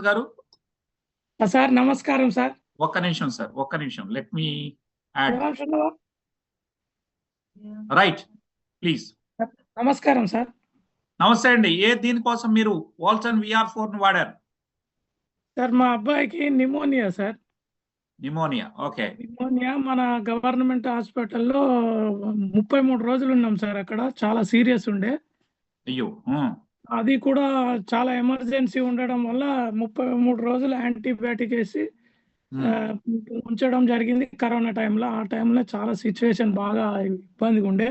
గారు? సార్ నమస్కారం సార్. ఒక్క నిమిషం సార్ ఒక్క నిమిషం. Let me add? Right please నమస్కారం సార్. నమస్తే అండి. ఏ దీనికోసం మీరు వాల్సన్ విఆర్ ఫోర్ను వాడారు? సార్ మా అబ్బాయికి pneumonia sir. Pneumonia okay. Pneumonia మన గవర్నమెంట్ హాస్పిటల్లో ముప్పై మూడు రోజులు ఉన్నాం సార్ అక్కడ. చాలా సీరియస్ ఉండే. అయ్యో అది కూడా చాలా ఎమర్జెన్సీ ఉండడం వల్ల ముప్పై మూడు రోజులు యాంటీబయాటిక్ వేసి ఉంచడం జరిగింది కరోనా టైంలో. ఆ టైంలో చాలా సిచ్యువేషన్ బాగా ఇబ్బందిగా ఉండే.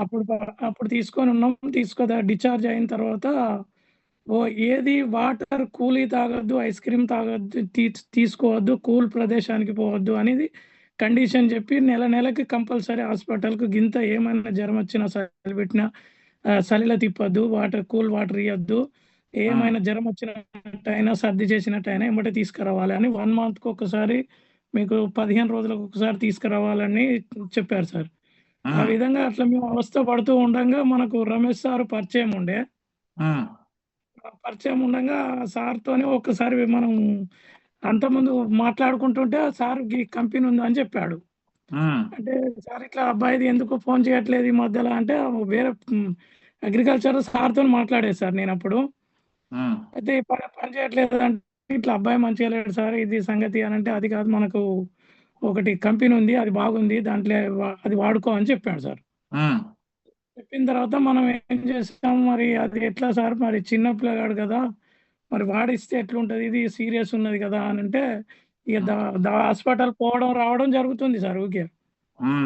అప్పుడు అప్పుడు తీసుకొని ఉన్నాం. తీసుకో డిశ్చార్జ్ అయిన తర్వాత ఓ ఏది వాటర్ కూలీ తాగొద్దు ఐస్ క్రీమ్ తాగొద్దు తీ- తీసుకోవద్దు కూల్ ప్రదేశానికి పోవద్దు అనేది కండిషన్ చెప్పి నెల నెలకి కంపల్సరీ హాస్పిటల్కు గింత ఏమైనా జ్వరం వచ్చినా చలి పెట్టినా ఆ, చలిలో తిప్పొద్దు వాటర్ కూల్ వాటర్ ఇవ్వద్దు ఏమైనా జ్వరం వచ్చినట్టయినా సర్ది చేసినట్టయినా ఎమ్మటే తీసుకురావాలి అని వన్ మంత్కి ఒకసారి మీకు పదిహేను రోజులకు ఒకసారి తీసుకురావాలని చెప్పారు సార్. ఆ. విధంగా అట్లా మేము అవస్థ పడుతూ ఉండగా మనకు రమేష్ సార్ పరిచయం ఉండే. పరిచయం ఉండగా సార్తోనే ఒక్కసారి మనం అంతకుముందు మాట్లాడుకుంటుంటే సార్ ఈ కంపెనీ ఉంది అని చెప్పాడు. అంటే సార్ ఇట్లా అబ్బాయిది ఎందుకు ఫోన్ చేయట్లేదు ఈ మధ్యలో అంటే వేరే అగ్రికల్చర్ సార్తో మాట్లాడేది సార్ నేను అప్పుడు అయితే పని చేయట్లేదు అంటే ఇట్లా అబ్బాయి మంచిగా లేడు సార్ ఇది సంగతి అని అంటే అది కాదు మనకు ఒకటి కంపెనీ ఉంది అది బాగుంది దాంట్లో అది వాడుకో అని చెప్పాడు సార్. చెప్పిన తర్వాత మనం ఏం చేస్తాం మరి అది ఎట్లా సార్? మరి చిన్న పిల్లగాడు కదా మరి వాడిస్తే ఎట్లుంటది? ఇది సీరియస్ ఉన్నది కదా అని అంటే ఇక హాస్పిటల్ పోవడం రావడం జరుగుతుంది సార్ ఓకే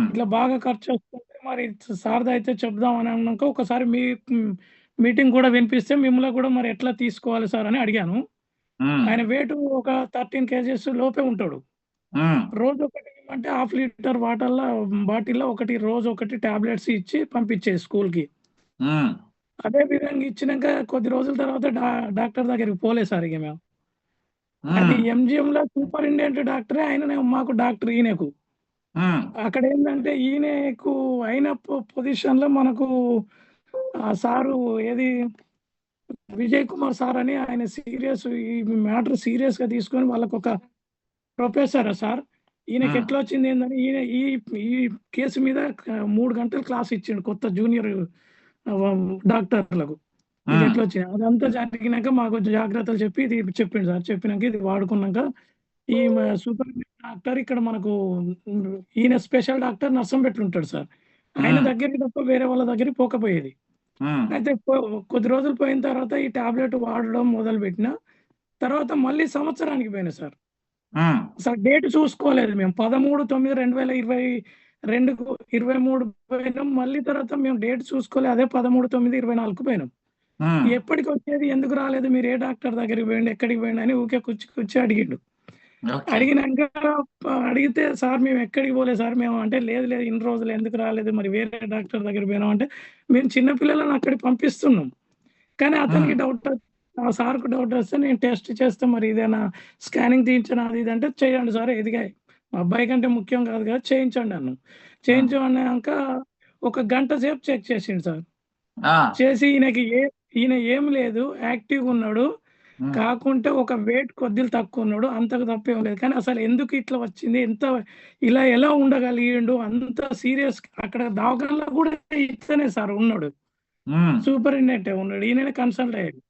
ఇట్లా బాగా ఖర్చు వస్తుంటే మరి సార్ది అయితే చెప్దాం అని అన్నాక ఒకసారి మీ మీటింగ్ కూడా వినిపిస్తే మిమ్మల్ని కూడా మరి ఎట్లా తీసుకోవాలి సార్ అని అడిగాను. ఆయన వెయిట్ ఒక థర్టీన్ కేజెస్ లోపే ఉంటాడు. రోజు ఒకటి అంటే హాఫ్ లీటర్ వాటర్లో బాటిల్లో ఒకటి రోజు ఒకటి టాబ్లెట్స్ ఇచ్చి పంపించే స్కూల్కి. అదే విధంగా ఇచ్చినాక కొద్ది రోజుల తర్వాత డాక్టర్ దగ్గరికి పోలే సార్ ఇక మేము. అది ఎంజిఎం లో సూపరింటెండెంట్ డాక్టరే ఆయన మాకు డాక్టర్ ఈయనకు. అక్కడ ఏంటంటే ఈయనకు అయిన పొజిషన్లో మనకు ఆ సారు ఏది విజయ్ కుమార్ సార్ అని ఆయన సీరియస్ ఈ మ్యాటర్ సీరియస్గా తీసుకొని వాళ్ళకు ఒక ప్రొఫెసర్ సార్. ఈయనకి. ఎట్లా వచ్చింది ఏంటంటే ఈయన ఈ ఈ కేసు మీద మూడు గంటలు క్లాస్ ఇచ్చిండు కొత్త జూనియర్ డాక్టర్లకు. ఎట్లా వచ్చింది? అదంతా జరిగినాక మాకు జాగ్రత్తలు చెప్పి ఇది చెప్పిండు సార్. చెప్పినాక ఇది వాడుకున్నాక ఈ సూపర్ డాక్టర్ ఇక్కడ మనకు ఈయన స్పెషల్ డాక్టర్ నర్సంపేటలో ఉంటాడు సార్. ఆయన. దగ్గరికి తప్ప వేరే వాళ్ళ దగ్గరికి పోకపోయేది. అయితే కొద్ది రోజులు పోయిన తర్వాత ఈ టాబ్లెట్ వాడడం మొదలు పెట్టిన తర్వాత మళ్ళీ సంవత్సరానికి పోయినా సార్. సార్ డేట్ చూసుకోలేదు మేము. పదమూడు తొమ్మిది రెండు వేల ఇరవై రెండుకు ఇరవై మూడు పోయినాం. మళ్ళీ తర్వాత మేము డేట్ చూసుకోలేదు అదే పదమూడు తొమ్మిది ఇరవై నాలుగు పోయినాం. ఎప్పటికి వచ్చేది? ఎందుకు రాలేదు? మీరు ఏ డాక్టర్ దగ్గరికి పోయిండు? ఎక్కడికి పోయిండు? అని ఊకే కూర్చి కూర్చి అడిగిండు. అడిగినాక అడిగితే సార్ మేము ఎక్కడికి పోలేదు సార్ మేము అంటే లేదు లేదు ఇన్ని రోజులు ఎందుకు రాలేదు మరి వేరే డాక్టర్ దగ్గర పోయినాం అంటే మేము చిన్న పిల్లలను అక్కడికి పంపిస్తున్నాం. కానీ అతనికి. డౌట్ ఆ సార్కు డౌట్ వస్తే నేను టెస్ట్ చేస్తే మరి ఇదేనా స్కానింగ్ తీయించనా అది ఇది అంటే చేయండి సార్ ఎదిగా మా అబ్బాయి కంటే ముఖ్యం కాదు కదా చేయించండి అన్నాను చేయించమన్నాక ఒక గంట సేపు చెక్ చేసిండు సార్. చేసి ఈయనకి ఏ ఈయన ఏం లేదు యాక్టివ్ ఉన్నాడు కాకుంటే ఒక వెయిట్ కొద్దిలు తక్కువ ఉన్నాడు అంతకు తప్పేం లేదు. కానీ అసలు ఎందుకు ఇట్లా వచ్చింది? ఎంత ఇలా ఎలా ఉండగలిగిండు అంత సీరియస్ అక్కడ దవాఖానలో కూడా ఇతనే సార్ ఉన్నాడు. సూపరింటెండెంట్ ఉన్నాడు. ఈయన కన్సల్ట్ అయ్యాడు.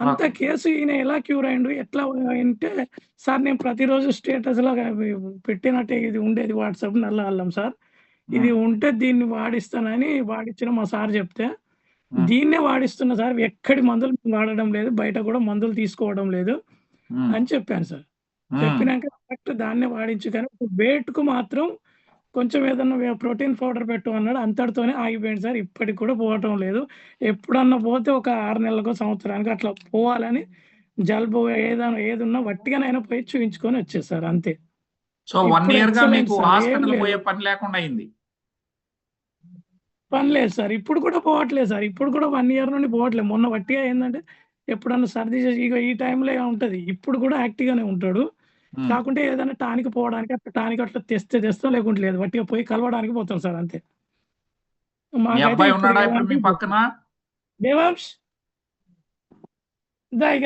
అంత. కేసు ఈయన ఎలా క్యూర్ అయ్యిండు? ఎట్లా అంటే సార్ నేను ప్రతిరోజు స్టేటస్లో పెట్టినట్టే ఇది ఉండేది వాట్సాప్ నల్ల అల్లం సార్. ఇది ఉంటే దీన్ని వాడిస్తానని వాడిచ్చిన మా సార్ చెప్తే దీన్నే వాడిస్తున్నా సార్ ఎక్కడి మందులు వాడడం లేదు బయట కూడా మందులు తీసుకోవడం లేదు అని చెప్పాను సార్. చెప్పినాక కరెక్ట్ దాన్నే వాడించు కానీ వెయిట్కు మాత్రం కొంచెం ఏదన్నా ప్రోటీన్ పౌడర్ పెట్టు అన్నాడు అంతటితోనే ఆగిపోయింది సార్. ఇప్పటికి కూడా పోవటం లేదు. ఎప్పుడన్నా పోతే ఒక ఆరు నెలలకు సంవత్సరానికి అట్లా పోవాలని జలుబు ఏదైనా ఏది ఉన్నా వట్టిగానైనా పోయి చూపించుకొని వచ్చేసారు అంతే. సో వన్ ఇయర్గా మీకు హాస్పిటల్. పోయే పని లేకుండా అయింది. పని లేదు సార్. ఇప్పుడు కూడా పోవట్లేదు సార్. ఇప్పుడు కూడా వన్ ఇయర్ నుండి పోవట్లేదు. మొన్న వట్టిగా ఏంటంటే ఎప్పుడన్నా సర్ది చేసి ఇక ఈ టైంలో ఉంటది. ఇప్పుడు కూడా యాక్టివ్ గానే ఉంటాడు. కాకుంటే ఏదైనా టానిక్ పోవడానికి అట్లా టానిక్ అట్లా తెస్తే తెస్తాం లేకుంటే లేదు. వట్టిగా పోయి కలవడానికి పోతాం సార్ అంతే. దేవాంశ్?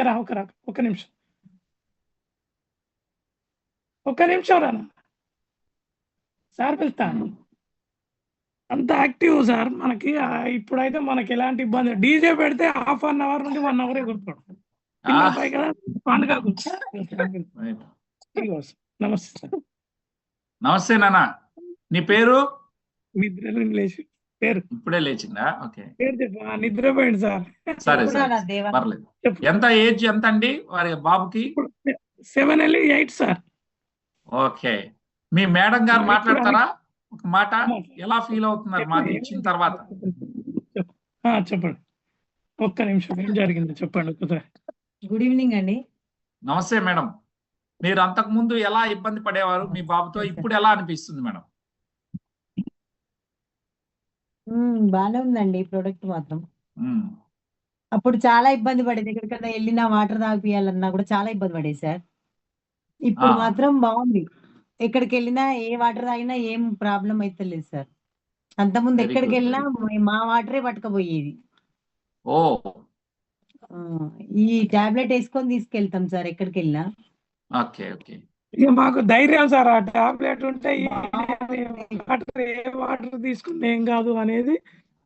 రా ఒక రా ఒక నిమిషం. ఒక్క నిమిషం రానా? సార్ పిలుస్తాను అంత యాక్టివ్ సార్. మనకి ఇప్పుడైతే మనకి ఎలాంటి ఇబ్బంది డీజే పెడితే హాఫ్ అన్ అవర్ నుండి వన్ అవరే కూర్చోడు. నమస్తే సార్. నమస్తే నాన్న. నీ పేరు? నిద్ర లేచి పేరు. ఇప్పుడే లేచిందా? ఓకే. పేరు చెప్పు ఆ, నిద్రపోయింది సార్. సరే పర్లేదు. ఎంత ఏజ్ ఎంత అండి వారి బాబుకి? సెవెన్ వెళ్ళి ఎయిట్ సార్. ఓకే. మీ మేడం గారు మాట్లాడతారా? ఒక మాట. ఎలా ఫీల్ అవుతున్నారు మాది ఇచ్చిన తర్వాత? చెప్పండి. ఒక్క నిమిషం ఏం జరిగింది చెప్పండి గుడ్ ఈవినింగ్ అండి. నమస్తే మేడం. మీరు అంతకు ముందు ఎలా ఇబ్బంది పడేవారు? మీ బాబుతో ఇప్పుడు ఎలా అనిపిస్తుంది మేడం? బాగానే ఉందండి ప్రోడక్ట్ మాత్రం. అప్పుడు చాలా ఇబ్బంది పడేది. ఎక్కడికన్నా వెళ్ళినా వాటర్ తాగిపియాలన్నా కూడా చాలా ఇబ్బంది పడేది సార్. ఇప్పుడు. మాత్రం బాగుంది. ఎక్కడికి వెళ్ళినా ఏ వాటర్ తాగినా ఏం ప్రాబ్లం అయితే లేదు సార్. అంతకుముందు ఎక్కడికి వెళ్ళినా మా వాటరే పట్టుకపోయేది. ఓ. ఆ, ఈ టాబ్లెట్ వేసుకొని తీసుకెళ్తాం సార్ ఎక్కడికి వెళ్ళినా ఓకే ఓకే. ఇక మాకు ధైర్యం సార్ ఆ టాబ్లెట్ ఉంటే ఈ వాటర్ ఏ వాటర్ తీసుకుంటే ఏం కాదు అనేది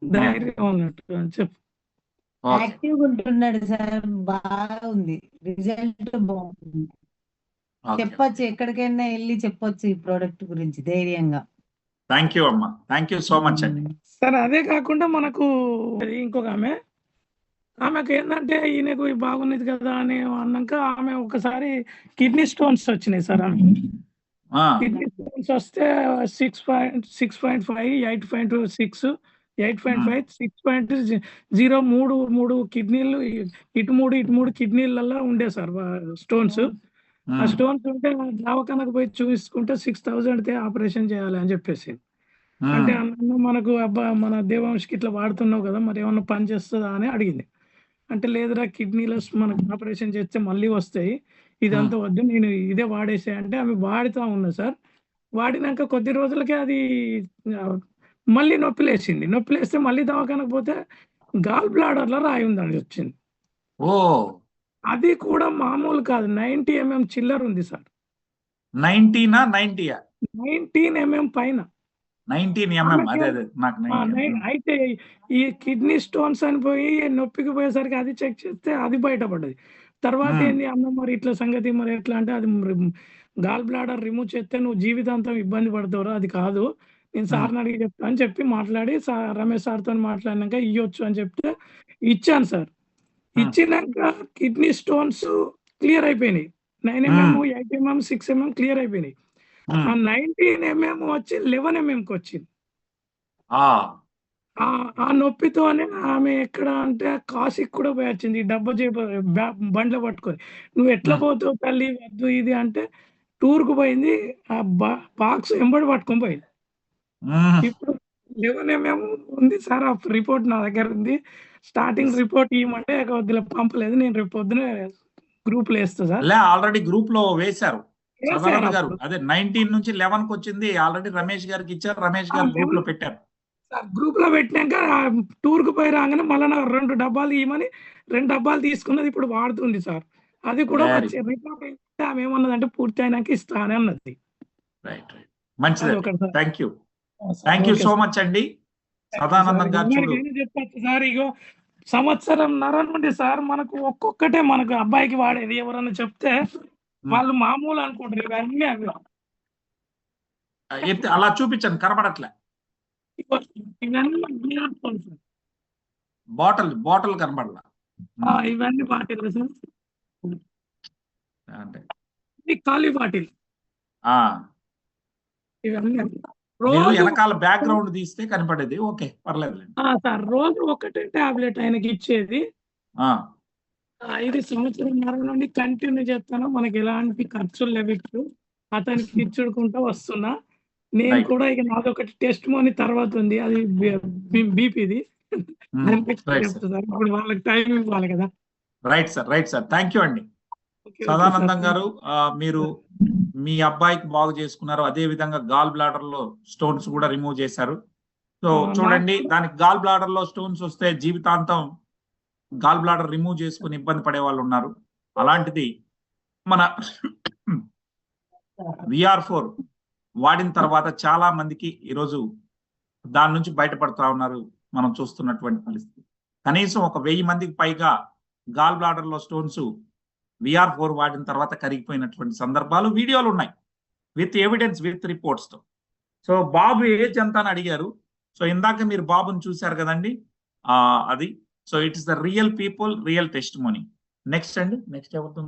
ధైర్యం అన్నట్టు అని చెప్పు. యాక్టివ్ ఉంటున్నాడు సార్ బాగుంది. రిజల్ట్ బాగుంది. చెప్పొచ్చు ఎక్కడికైనా వెళ్ళి చెప్పొచ్చు ఈ ప్రోడక్ట్ గురించి ధైర్యంగా. థ్యాంక్ యూ అమ్మా. థ్యాంక్ యూ సో మచ్ అండి. సరే అదే కాకుండా మనకు ఇంకొక ఆమె. ఆమెకు ఏంటంటే ఈయనకు బాగున్నది కదా అని అన్నాక ఆమె ఒకసారి కిడ్నీ స్టోన్స్ వచ్చినాయి సార్ ఆమె ఆ, కిడ్నీ స్టోన్స్ వస్తే six point six point five eight point six eight point five six point zero మూడు మూడు కిడ్నీలు ఇటు మూడు ఇటు మూడు కిడ్నీలలో ఉండే సార్ స్టోన్స్. ఆ ఉమ్, స్టోన్స్ ఉంటే దవాఖానకు పోయి చూపించుకుంటే సిక్స్ థౌసండ్ ఆపరేషన్ చేయాలి అని చెప్పేసి. ఉమ్, అంటే అన్న మనకు అబ్బా మన దేవాంశకి ఇట్లా వాడుతున్నావు కదా మరి ఏమన్నా పని చేస్తుందా అని అడిగింది. అంటే లేదురా కిడ్నీలో మనకు ఆపరేషన్ చేస్తే మళ్ళీ వస్తాయి. ఇదంతా వద్దు నేను ఇదే వాడేసే అంటే ఆమె వాడుతూ ఉన్నా సార్. వాడినాక కొద్ది రోజులకే అది మళ్ళీ నొప్పి లేచింది నొప్పి లేస్తే మళ్ళీ దవాఖానకు పోతే గాల్ బ్లాడర్లో రాయి ఉందని వచ్చింది. ఓ! అది కూడా మామూలు కాదు. నైన్టీ ఎంఎం చిల్లర్ ఉంది సార్. నైన్టీనా నైన్టీయా నైన్టీన్ ఎంఎం పైన. నైన్టీన్ ఎంఎం అదే అదే నాకు ఆ, నై- నైన్టీన్ అయితే ఈ కిడ్నీ స్టోన్స్ అని పోయి నొప్పికి పోయేసరికి అది చెక్ చేస్తే అది బయటపడ్డది. తర్వాత. ఏంది అన్న మరి ఇట్లా సంగతి మరి ఎట్లా అంటే అది గాల్ బ్లాడర్ రిమూవ్ చేస్తే నువ్వు జీవితాంతం ఇబ్బంది పడతావురా అది కాదు. నేను సార్ని అడిగి చెప్తా అని చెప్పి మాట్లాడి రమేష్ సార్తో మాట్లాడినాక ఇవ్వచ్చు అని చెప్తే ఇచ్చాను సార్. ఇచ్చినాక కిడ్నీ స్టోన్స్ క్లియర్ అయిపోయినాయి. Nine MM eight MM six MM clear అయిపోయినాయి. ఆ. నైన్టీన్ ఎంఎం వచ్చి లెవెన్ ఎంఎంకి వచ్చింది. ఆ, నొప్పితోనే ఆమె ఎక్కడ అంటే కాశీకి కూడా పోయి వచ్చింది డబ్బా చేప బండ్లో పట్టుకొని. నువ్వు ఎట్లా. పోతావు తల్లి? వద్దు ఇది అంటే టూర్కు పోయింది. ఆ బా బాక్స్ ఎంబడి పట్టుకొని పోయింది. ఇప్పుడు లెవెన్ ఎంఎం ఉంది సార్. ఆ రిపోర్ట్ నా దగ్గర ఉంది. స్టార్టింగ్ రిపోర్ట్ ఇవ్వమంటే వద్దులే పంపలేదు నేను రేపు పొద్దున గ్రూప్లో వేస్తా సార్. లే ఆల్రెడీ గ్రూప్లో వేశారు. సదానంద గారు. అదే నైన్టీన్ నుంచి లెవెన్కి వచ్చింది ఆల్రెడీ రమేష్ గారికి ఇచ్చారు రమేష్ గారు గ్రూప్లో పెట్టారు. సార్ గ్రూప్లో పెట్టినాక టూర్కు పోయి రాగానే మళ్ళీ నాకు రెండు డబ్బాలు ఇవ్వమని రెండు డబ్బాలు తీసుకున్నది ఇప్పుడు వాడుతుంది సార్. అది కూడా రిపోర్ట్ ఆమె ఏమన్నదంటే పూర్తి అయినాక ఇస్తా అని అన్నది. రైట్ రైట్ మంచిది. Thank you thank you so. Much అండి. సదానందం గారు చెప్పొచ్చు సార్ ఇగో సంవత్సరం నర నుండి సార్ మనకు ఒక్కొక్కటే మనకు అబ్బాయికి వాడేది. ఎవరన్నా చెప్తే వాళ్ళు మామూలు అనుకుంటారు ఇవన్నీ అవి. ఎత్తి అలా చూపించండి కనబడట్లే. Bottle bottle కనబడలా. ఇవన్నీ బాటిల్ సార్. అంటే. ఖాళీ బాటిల్. ఆ. ఇవన్నీ మీరు వెనకాల బ్యాక్గ్రౌండ్ తీస్తే కనపడేది. ఓకే పర్లేదులేండి. ఆ, సార్ రోజు ఒకటే టాబ్లెట్ ఆయనకి ఇచ్చేది. ఐదు సంవత్సరంన్నర నుండి కంటిన్యూ చేస్తాను. మనకి ఎలాంటి ఖర్చులు లేవు అతనికి ఇచ్చుడుకుంటూ వస్తున్నా. నేను. కూడా ఇక నాదొకటి టెస్ట్ మోని తర్వాత ఉంది. అది బీపీది సార్. ఇప్పుడు వాళ్ళకి టైం ఇవ్వాలి కదా. Right sir right sir thank you అండి. సదానందం. గారు మీరు మీ అబ్బాయికి బాగు చేసుకున్నారు అదే విధంగా గాల్ బ్లాడర్లో స్టోన్స్ కూడా రిమూవ్ చేశారు. సో ఆ, చూడండి నాకు- దానికి గాల్ బ్లాడర్లో స్టోన్స్ వస్తే జీవితాంతం గాల్ బ్లాడర్ రిమూవ్ చేసుకుని ఇబ్బంది పడే వాళ్ళు ఉన్నారు. అలాంటిది మన విఆర్ ఫోర్ వాడిన తర్వాత చాలా మందికి ఈరోజు దాని నుంచి బయటపడుతా ఉన్నారు మనం చూస్తున్నటువంటి పరిస్థితి. కనీసం ఒక వెయ్యి మందికి పైగా గాల్ బ్లాడర్లో స్టోన్స్ విఆర్ ఫోర్ వాడిన తర్వాత కరిగిపోయినటువంటి సందర్భాలు వీడియోలు ఉన్నాయి విత్ ఎవిడెన్స్ విత్ రిపోర్ట్స్తో సో బాబు ఏజ్ ఎంత అని అడిగారు. సో ఇందాక మీరు బాబుని చూశారు కదండి. అది. So it's the real people real test money next అండి. నెక్స్ట్ ఎవరితో